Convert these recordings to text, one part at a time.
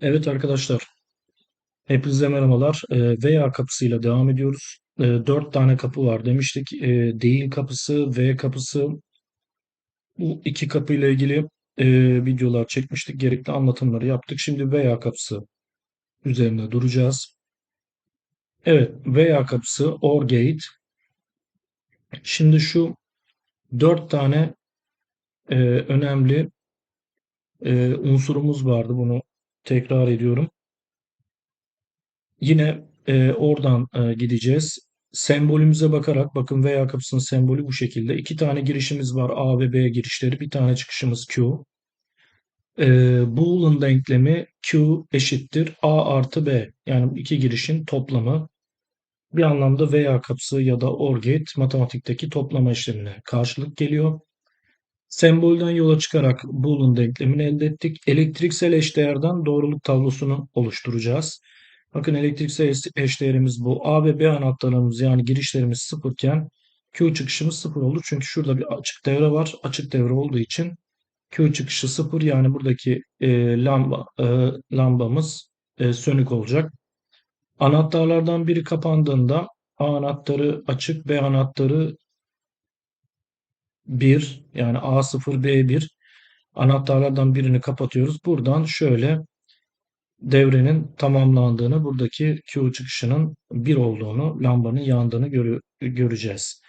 Evet arkadaşlar, hepinize merhabalar. Ee, veya kapısıyla devam ediyoruz. Ee, dört tane kapı var demiştik. Ee, değil kapısı, V kapısı. Bu iki kapıyla ilgili e, videolar çekmiştik. Gerekli anlatımları yaptık. Şimdi veya kapısı üzerinde duracağız. Evet, veya kapısı, OR gate. Şimdi şu dört tane e, önemli e, unsurumuz vardı. Bunu tekrar ediyorum. Yine e, oradan e, gideceğiz. Sembolümüze bakarak bakın veya kapısının sembolü bu şekilde. İki tane girişimiz var A ve B girişleri. Bir tane çıkışımız Q. E, Boolean denklemi Q eşittir A artı B. Yani iki girişin toplamı. Bir anlamda veya kapısı ya da OR gate matematikteki toplama işlemine karşılık geliyor. Sembolden yola çıkarak Boolean denklemini elde ettik. Elektriksel eşdeğerden doğruluk tablosunu oluşturacağız. Bakın elektriksel eşdeğerimiz bu. A ve B anahtarlarımız yani girişlerimiz sıfırken Q çıkışımız sıfır olur. Çünkü şurada bir açık devre var. Açık devre olduğu için Q çıkışı sıfır yani buradaki e, lamba e, lambamız e, sönük olacak. Anahtarlardan biri kapandığında A anahtarı açık, B anahtarı 1 yani A0, B1 anahtarlardan birini kapatıyoruz. Buradan şöyle devrenin tamamlandığını, buradaki Q çıkışının 1 olduğunu, lambanın yandığını göreceğiz.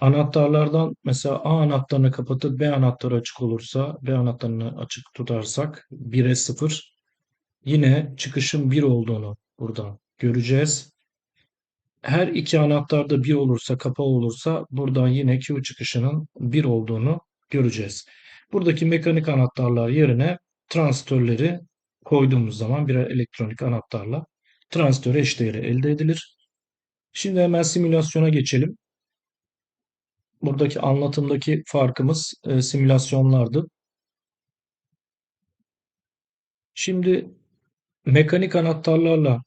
Anahtarlardan mesela A anahtarını kapatıp B anahtarı açık olursa, B anahtarını açık tutarsak 1'e 0 yine çıkışın 1 olduğunu buradan göreceğiz. Her iki anahtarda 1 olursa, kapalı olursa buradan yine Q çıkışının 1 olduğunu göreceğiz. Buradaki mekanik anahtarlar yerine transistörleri koyduğumuz zaman birer elektronik anahtarla transistör eşdeğeri elde edilir. Şimdi hemen simülasyona geçelim. Buradaki anlatımdaki farkımız e, simülasyonlardı. Şimdi mekanik anahtarlarla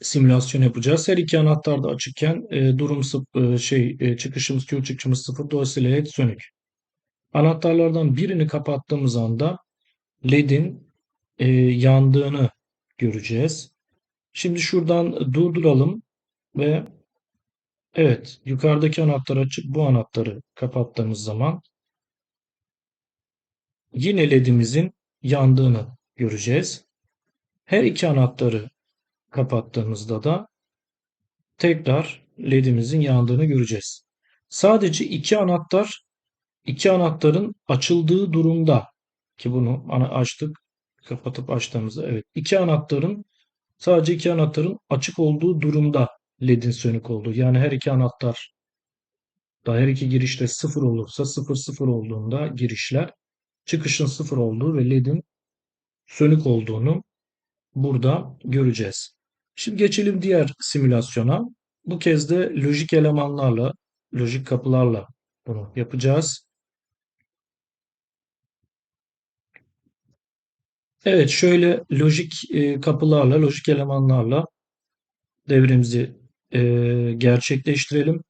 simülasyon yapacağız. Her iki anahtar da açıkken e, durum sıfır, e, şey e, çıkışımız Q çıkışımız sıfır dolayısıyla led sönük. Anahtarlardan birini kapattığımız anda ledin e, yandığını göreceğiz. Şimdi şuradan durduralım ve evet yukarıdaki anahtar açık bu anahtarı kapattığımız zaman yine ledimizin yandığını göreceğiz. Her iki anahtarı kapattığımızda da tekrar ledimizin yandığını göreceğiz. Sadece iki anahtar iki anahtarın açıldığı durumda ki bunu ana açtık kapatıp açtığımızda evet iki anahtarın sadece iki anahtarın açık olduğu durumda ledin sönük olduğu yani her iki anahtar da her iki girişte sıfır olursa sıfır sıfır olduğunda girişler çıkışın sıfır olduğu ve ledin sönük olduğunu burada göreceğiz. Şimdi geçelim diğer simülasyona. Bu kez de lojik elemanlarla, lojik kapılarla bunu yapacağız. Evet şöyle lojik e, kapılarla, lojik elemanlarla devremizi e, gerçekleştirelim.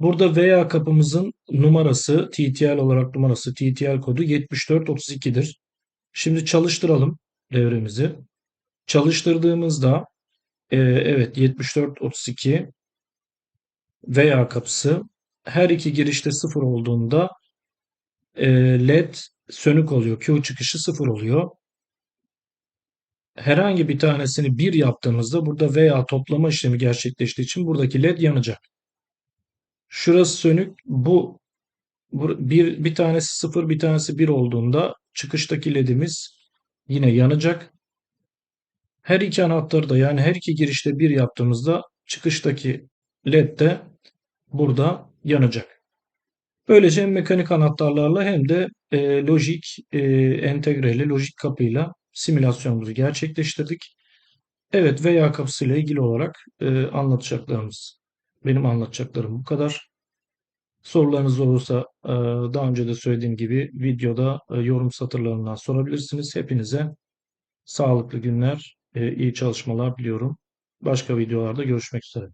Burada veya kapımızın numarası TTL olarak numarası TTL kodu 7432'dir. Şimdi çalıştıralım devremizi. Çalıştırdığımızda e, evet 7432 veya kapısı her iki girişte sıfır olduğunda e, led sönük oluyor. Q çıkışı sıfır oluyor herhangi bir tanesini 1 yaptığımızda burada veya toplama işlemi gerçekleştiği için buradaki led yanacak. Şurası sönük. Bu, bir, bir tanesi 0 bir tanesi 1 olduğunda çıkıştaki ledimiz yine yanacak. Her iki anahtarı da yani her iki girişte 1 yaptığımızda çıkıştaki led de burada yanacak. Böylece hem mekanik anahtarlarla hem de e, lojik e, entegreli lojik kapıyla simülasyonumuzu gerçekleştirdik. Evet veya kapısıyla ilgili olarak e, anlatacaklarımız, benim anlatacaklarım bu kadar. Sorularınız olursa e, daha önce de söylediğim gibi videoda e, yorum satırlarından sorabilirsiniz. Hepinize sağlıklı günler, iyi çalışmalar diliyorum. Başka videolarda görüşmek üzere.